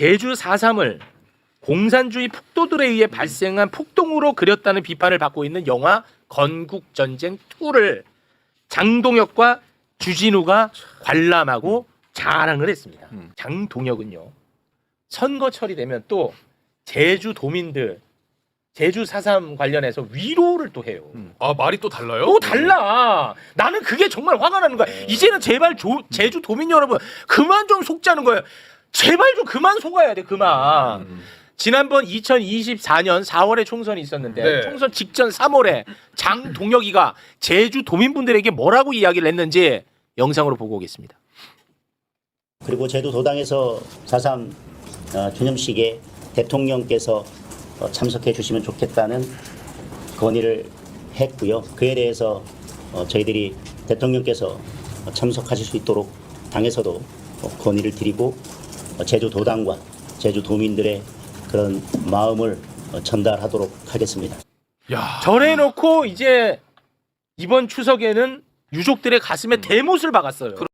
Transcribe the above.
제주 4.3을 공산주의 폭도들에 의해 발생한 폭동으로 그렸다는 비판을 받고 있는 영화 건국전쟁 2를 장동혁과 주진우가 관람하고 자랑을 했습니다. 음. 장동혁은요 선거철이 되면 또 제주 도민들 제주 4.3 관련해서 위로를 또 해요. 아 말이 또 달라요? 또 달라. 나는 그게 정말 화가 나는 거야. 이제는 제발 조- 제주 도민 여러분 그만 좀 속자는 거예요. 제발 좀 그만 속아야 돼. 그만. 지난번 2024년 4월에 총선이 있었는데 네. 총선 직전 3월에 장동혁이가 제주 도민분들에게 뭐라고 이야기를 했는지 영상으로 보고 오겠습니다. 그리고 제주 도당에서 4.3 어, 기념식에 대통령께서 어, 참석해 주시면 좋겠다는 건의를 했고요. 그에 대해서 어, 저희들이 대통령께서 어, 참석하실 수 있도록 당에서도 어, 건의를 드리고 어, 제주 도당과 제주 도민들의 그런 마음을 어, 전달하도록 하겠습니다. 야. 절해놓고 이제 이번 추석에는 유족들의 가슴에 대못을 박았어요.